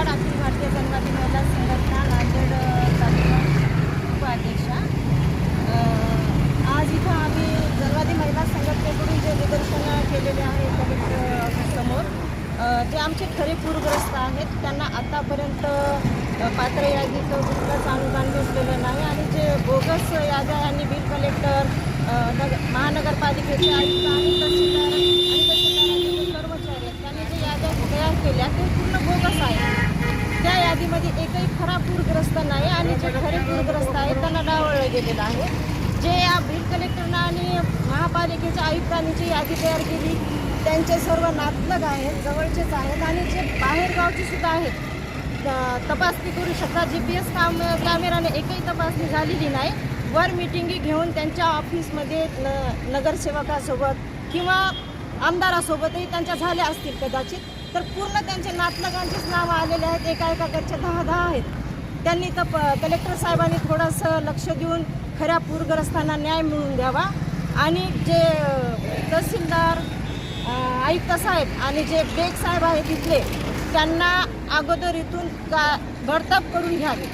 गायकवाड अखिल भारतीय जनवादी महिला संघटना नांदेड तालुका उपाध्यक्षा. आज इथं आम्ही जनवादी महिला संघटनेकडून जे निदर्शनं केलेले आहेत समोर ऑफिससमोर जे आमचे खरे पूरग्रस्त आहेत. त्यांना आतापर्यंत पात्र यादीचं कुठलंच अनुदान भेटलेलं नाही आणि जे बोगस याद्या यांनी बिल कलेक्टर नग महानगरपालिकेचे आयुक्त आणि तहसीलदार त्या एकही खरा पूरग्रस्त नाही आणि जे खरे पूरग्रस्त आहेत त्यांना डावळलं गेलेलं आहे. जे या बिल कलेक्टरनं आणि महापालिकेच्या आयुक्तांनी जी यादी तयार केली त्यांचे सर्व नातलग आहेत जवळचेच आहेत आणि जे बाहेरगावचे सुद्धा आहेत तपासणी करू शकतात. जी पी एस काम कॅमेराने एकही तपासणी झालेली नाही. वर मिटिंगी घेऊन त्यांच्या ऑफिसमध्ये न नगरसेवकासोबत किंवा आमदारासोबतही त्यांच्या झाल्या असतील कदाचित. तर पूर्ण त्यांच्या नातलगांचीच नावं आलेले आहेत एका एकाकडच्या दहा दहा आहेत. त्यांनी तर प कलेक्टर साहेबांनी थोडंसं लक्ष देऊन खऱ्या पूरग्रस्तांना न्याय मिळवून द्यावा. आणि जे तहसीलदार आयुक्त साहेब आणि जे बेग साहेब आहेत इथले त्यांना अगोदर इथून का बडतप करून घ्यावी.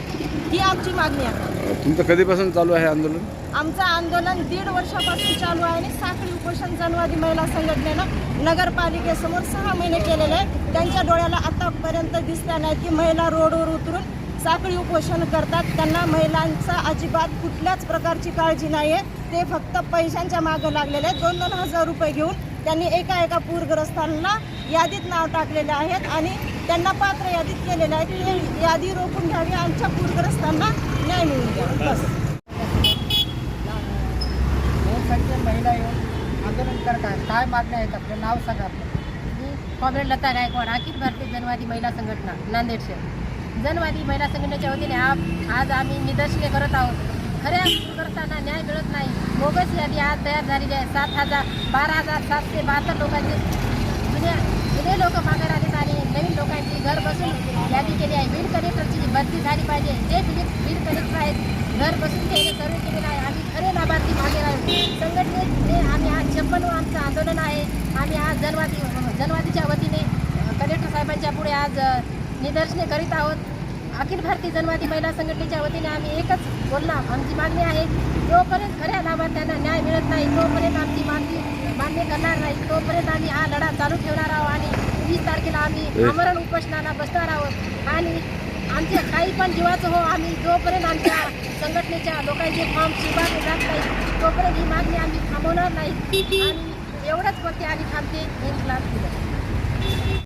ही आमची मागणी आहे. तुमचं कधीपासून चालू आहे आंदोलन? आमचं आंदोलन दीड वर्षापासून चालू आहे आणि साखळी उपोषण जनवादी महिला संघटनेनं नगरपालिकेसमोर सहा महिने केलेले आहे त्यांच्या डोळ्याला आतापर्यंत दिसल्या नाही की महिला रोडवर उतरून साखळी उपोषण करतात. त्यांना महिलांचा अजिबात कुठल्याच प्रकारची काळजी नाही आहे ते फक्त पैशांच्या मागं लागलेले आहेत. दोन दोन हजार रुपये घेऊन त्यांनी एका एका पूरग्रस्तांना यादीत नाव टाकलेले आहेत आणि त्यांना पात्र यादीत केलेले आहेत. यादी रोखून घ्यावी आमच्या पूरग्रस्तांना न्याय मिळून द्यावा. बस. बहुसंख्य महिला येऊन आंदोलन काय मागण्या आहेत? आपलं नाव सांगा आपलं. मी कॉम्रेड लता गायकवाड अखिल भारतीय जनवादी महिला संघटना नांदेड शहर. जनवादी महिला संघटनेच्या वतीने आज आम्ही निदर्शने करत आहोत. खऱ्या करताना न्याय मिळत नाही. बोगस यादी आज तयार झालेली आहे. सात हजार बारा हजार सातशे बहात्तर लोकांचे जुन्या जुने लोक माघार आले आणि नवीन लोकांची घर बसून यादी केली आहे. बिल कलेक्टरची जी भरती झाली पाहिजे. जे बिल बिल कलेक्टर आहेत घर बसून त्याने सर्वे केलेलं आहे. आम्ही खरे लाभार्थी मागे राहू संघटनेने आम्ही आज छप्पन आमचं आंदोलन आहे. आम्ही आज जनवादी जनवादीच्या वतीने कलेक्टर साहेबांच्या पुढे आज निदर्शने करीत आहोत. अखिल भारतीय जनवादी महिला संघटनेच्या वतीने आम्ही एकच बोलला आमची मागणी आहे जोपर्यंत खऱ्या लाभार्थ्यांना न्याय मिळत नाही तोपर्यंत आमची मागणी मान्य करणार नाही. तोपर्यंत आम्ही हा लढा चालू ठेवणार आहोत आणि वीस तारखेला आम्ही आमरण उपोषणाला बसणार आहोत. आणि आमचे काही पण जीवाचं हो आम्ही जोपर्यंत आमच्या संघटनेच्या लोकांचे फॉर्म शिवाय जात नाही तोपर्यंत ही मागणी आम्ही थांबवणार नाही. एवढंच करते आम्ही थांबते. क्लास दिलं